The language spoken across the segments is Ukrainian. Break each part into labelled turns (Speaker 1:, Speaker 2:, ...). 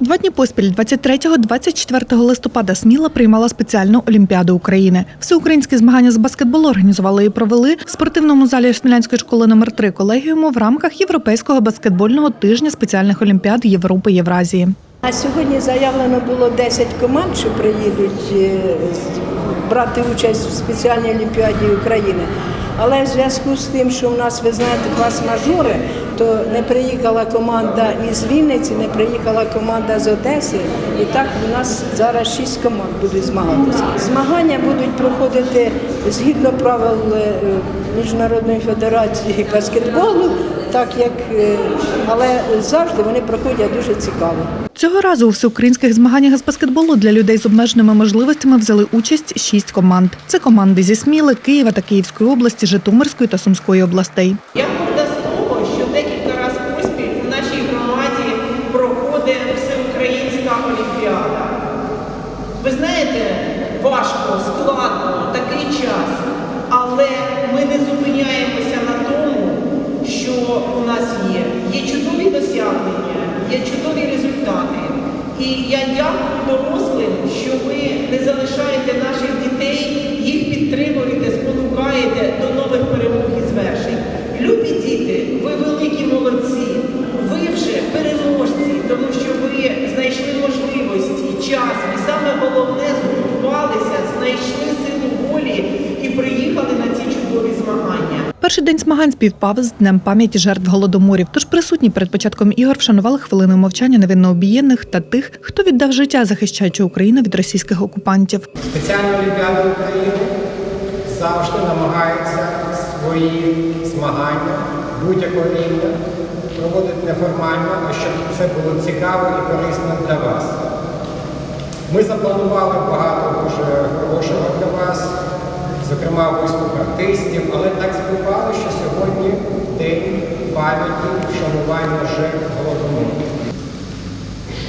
Speaker 1: Два дні поспіль, 23-24 листопада, Сміла приймала спеціальну Олімпіаду України. Всеукраїнські змагання з баскетболу організували і провели в спортивному залі Смілянської школи номер 3 колегіуму в рамках Європейського баскетбольного тижня спеціальних олімпіад Європи Євразії.
Speaker 2: А сьогодні заявлено було 10 команд, що приїдуть е, брати участь у спеціальній Олімпіаді України. Але в зв'язку з тим, що в нас, ви знаєте, клас-мажори, то не приїхала команда із Вінниці, не приїхала команда з Одеси. І так у нас зараз 6 команд будуть змагатися. Змагання будуть проходити згідно правил е, Міжнародної федерації баскетболу, так як, е, але завжди вони проходять дуже цікаво.
Speaker 1: Цього разу у всеукраїнських змаганнях з баскетболу для людей з обмеженими можливостями взяли участь шість команд. Це команди зі Сміли, Києва та Київської області, Житомирської та Сумської областей.
Speaker 3: Олімпіада. Ви знаєте, важко, складно, такий час, але ми не зупиняємося
Speaker 1: Перший день змагань співпав з днем пам'яті жертв голодоморів. Тож присутні перед початком ігор вшанували хвилиною мовчання невинно обієнних та тих, хто віддав життя, захищаючи Україну від російських окупантів.
Speaker 4: Спеціальна Олімпіада України завжди намагається свої змагання будь-якого рівня проводити неформально, а щоб це було цікаво і корисно для вас. Ми запланували багато дуже хорошого для вас, зокрема виступ артистів, але так співпало, що сьогодні день пам'яті вшанування жертв голодомору.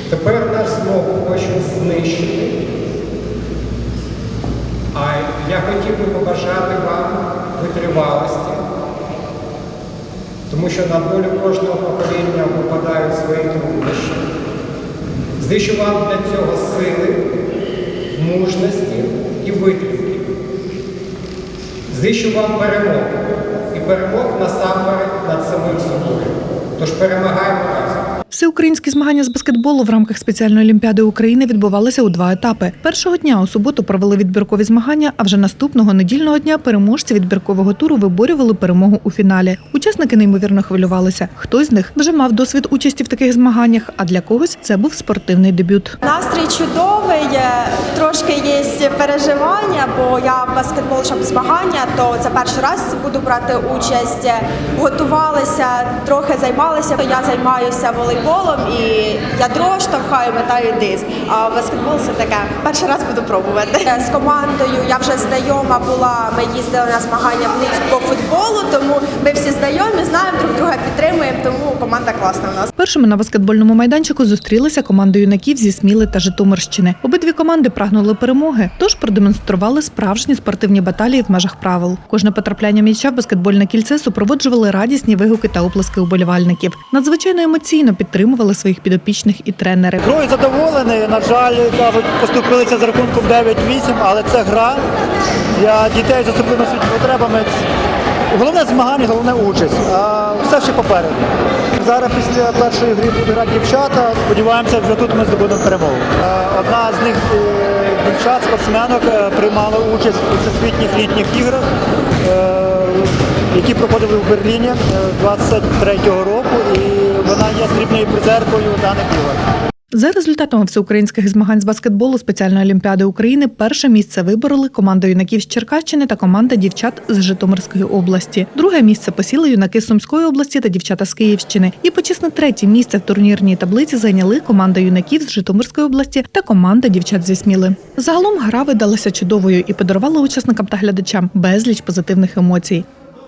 Speaker 4: Тепер нас знову хочуть знищити. А я хотів би побажати вам витривалості, тому що на долю кожного покоління випадають свої труднощі. Зичу вам для цього сили, мужності і витримки. Зичу вам перемог і перемог насамперед над самим собою. Тож перемагаємо разом.
Speaker 1: Всеукраїнські змагання з баскетболу в рамках спеціальної олімпіади України відбувалися у два етапи. Першого дня у суботу провели відбіркові змагання, а вже наступного недільного дня переможці відбіркового туру виборювали перемогу у фіналі. Учасники неймовірно хвилювалися. Хтось з них вже мав досвід участі в таких змаганнях, а для когось це був спортивний дебют.
Speaker 5: Настрій чудовий, е, трошки є переживання, бо я в баскетбол щоб змагання, то це перший раз буду брати участь. Готувалися, трохи займалися. Я займаюся волейболом і ядро штовхаю, метаю диск. А баскетбол це таке. Перший раз буду пробувати. З командою я вже знайома була. Ми їздили на змагання в Луцьк по футболу, тому ми всі знайомі, знаємо друг друга, підтримуємо. Тому команда класна в нас.
Speaker 1: Першими на баскетбольному майданчику зустрілися команди юнаків зі Сміли та Житомирщини. Обидві команди прагнули перемоги, тож продемонстрували справжні спортивні баталії в межах правил. Кожне потрапляння м'яча в баскетбольне кільце супроводжували радісні вигуки та оплески уболівальників. Надзвичайно емоційно підтримували своїх підопічних і тренери.
Speaker 6: Грою задоволений. На жаль, кажуть, поступилися з рахунком 9-8, але це гра для дітей з особливими потребами. Головне змагання, головне участь. А все ще попереду. Зараз після першої гри будуть грати дівчата. Сподіваємося, вже тут ми здобудемо перемогу. Е, Одна з них е, дівчат, спортсменок, приймали участь у всесвітніх літніх іграх, е, які проходили в Берліні е, 23-го року. І вона є срібною призеркою даних ігор.
Speaker 1: За результатами всеукраїнських змагань з баскетболу спеціальної олімпіади України перше місце вибороли команда юнаків з Черкащини та команда дівчат з Житомирської області. Друге місце посіли юнаки з Сумської області та дівчата з Київщини. І почесне третє місце в турнірній таблиці зайняли команда юнаків з Житомирської області та команда дівчат зі Сміли. Загалом гра видалася чудовою і подарувала учасникам та глядачам безліч позитивних емоцій.